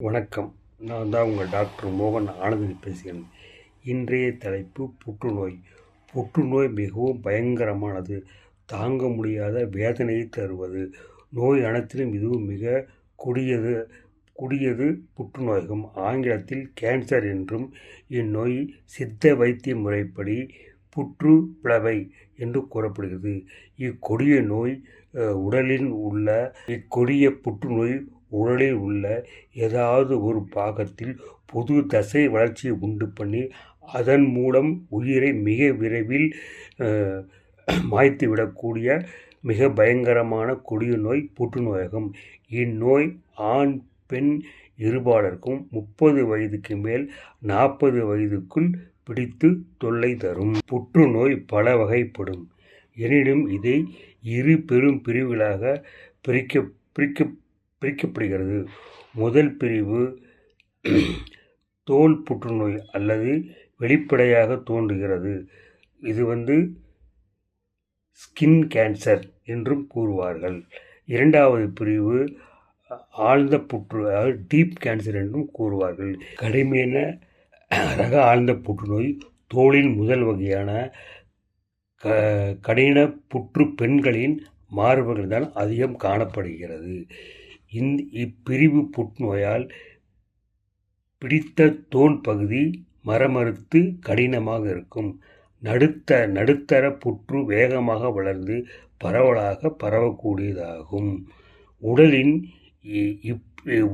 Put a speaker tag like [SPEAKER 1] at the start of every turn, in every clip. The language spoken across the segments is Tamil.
[SPEAKER 1] வணக்கம். நான் தான் உங்கள் டாக்டர் மோகன் ஆனந்தன் பேசுகிறேன். இன்றைய தலைப்பு புற்றுநோய். புற்றுநோய் மிகவும் பயங்கரமானது. தாங்க முடியாத வேதனையை தருவது. நோய் அனைத்திலும் இதுவும் மிக கொடியது கொடியது புற்றுநோய்கம். ஆங்கிலத்தில் கேன்சர் என்றும் இந்நோய் சித்த வைத்திய முறைப்படி புற்று பிளவை என்று கூறப்படுகிறது. இக்கொடிய நோய் உடலில் உள்ள இக்கொடிய புற்றுநோய் உடலில் உள்ள ஏதாவது ஒரு பாகத்தில் புது தசை வளர்ச்சியை உண்டு பண்ணி அதன் மூலம் உயிரை மிக விரைவில் மாய்த்துவிடக்கூடிய மிக பயங்கரமான கொடிய நோய் புற்றுநோயாகும். இந்நோய் ஆண் பெண் இருபாலருக்கும் முப்பது வயதுக்கு மேல் நாற்பது வயதுக்குள் பிடித்து தொல்லை தரும். புற்றுநோய் பல வகைப்படும். எனினும் இதை இரு பெரும் பிரிவுகளாக பிரிக்க பிரிக்க பிரிக்கப்படுகிறது. முதல் பிரிவு தோல் புற்றுநோய் அல்லது வெளிப்படையாக தோன்றுகிறது. இது வந்து ஸ்கின் கேன்சர் என்றும் கூறுவார்கள். இரண்டாவது பிரிவு ஆழ்ந்த புற்று அதாவது டீப் கேன்சர் என்றும் கூறுவார்கள். கடுமையான ரக ஆழ்ந்த புற்றுநோய் தோலின் முதல் வகையான க கடின புற்று பெண்களின் மார்புகள் தான் அதிகம் காணப்படுகிறது. இந்த இப்பிரிவு புற்றுநோயால் பிடித்த தோல் பகுதி மரமறுத்து கடினமாக இருக்கும். நடுத்த நடுத்தர புற்று வேகமாக வளர்ந்து பரவலாக பரவக்கூடியதாகும். உடலின்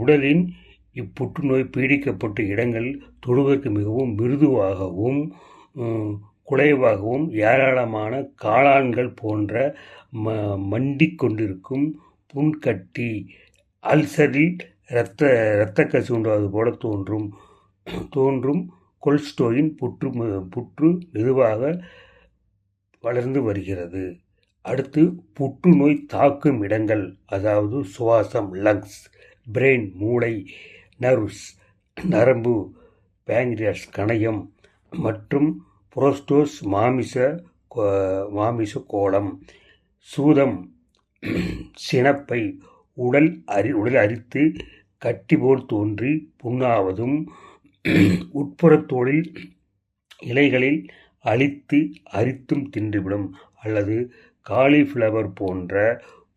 [SPEAKER 1] உடலின் இப்புற்றுநோய் பீடிக்கப்பட்ட இடங்கள் தொடுவதற்கு மிகவும் மிருதுவாகவும் குலைவாகவும் ஏராளமான காளான்கள் போன்ற ம மண்டிக் கொண்டிருக்கும் புண்கட்டி அல்சரில் இரத்த இரத்த கசி உண்டாவது போல தோன்றும் தோன்றும் கொல்ஸ்டோயின் புற்று புற்று மெதுவாக வளர்ந்து வருகிறது. அடுத்து புற்றுநோய் தாக்கும் இடங்கள் அதாவது சுவாசம் லங்ஸ் பிரெயின் மூளை நர்வ்ஸ் நரம்பு பேங்க்ரியாஸ் கணையம் மற்றும் புரோஸ்டோஸ் மாமிச மாமிச கோளம் சூதம் சினப்பை உடல் அரி உடல் அரித்து கட்டி போல் தோன்றி புண்ணாவதும் உட்புறத்தோளில் இலைகளில் அழித்து அரித்தும் தின்றுவிடும். அல்லது காலிஃப்ளவர் போன்ற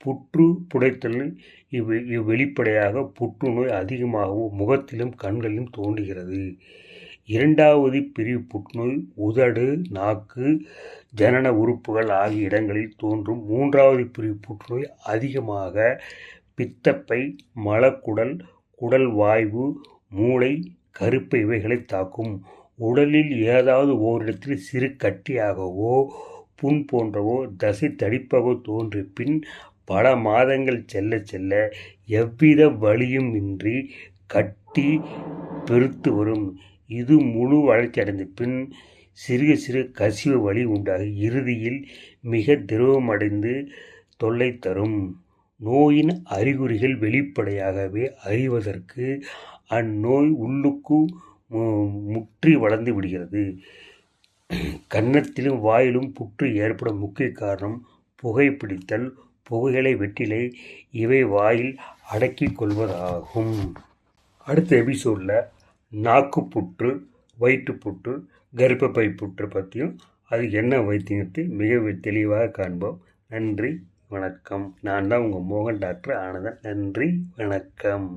[SPEAKER 1] புற்று புடைத்தல் இவ் இவ்வெளிப்படையாக புற்றுநோய் அதிகமாகவும் முகத்திலும் கண்களிலும் தோன்றுகிறது. இரண்டாவது பிரிவு புற்றுநோய் உதடு நாக்கு ஜனன உறுப்புகள் ஆகிய இடங்களில் தோன்றும். மூன்றாவது பிரிவு புற்றுநோய் அதிகமாக பித்தப்பை மலக்குடல் குடல் வாய்வு மூளை கருப்பு இவைகளை தாக்கும். உடலில் ஏதாவது ஓரிடத்தில் சிறு கட்டியாகவோ புண் போன்றவோ தசை தடிப்பாகவோ தோன்றிய பின் பல மாதங்கள் செல்ல செல்ல எவ்வித வழியும் இன்றி கட்டி பெருத்து வரும். இது முழு வளர்ச்சி அடைந்த பின் சிறிய சிறு கசிவு வழி உண்டாகி இறுதியில் மிக திரவமடைந்து தொல்லை தரும். நோயின் அறிகுறிகள் வெளிப்படையாகவே அறிவதற்கு அந்நோய் உள்ளுக்கு முற்றி வளர்ந்து விடுகிறது. கன்னத்திலும் வாயிலும் புற்று ஏற்படும் முக்கிய காரணம் புகைப்பிடித்தல் புகைகளை வெற்றிலை இவை வாயில் அடக்கிக் கொள்வதாகும். அடுத்த எபிசோடில் நாக்குப்புற்று வயிற்றுப்புற்று கர்ப்பப்பை புற்று பற்றியும் அது என்ன வைத்தியத்தை மிக தெளிவாக காண்போம். நன்றி. வணக்கம். நான் தான் உங்கள் மோகன் டாக்டர். ஆனந்தன் நன்றி வணக்கம்.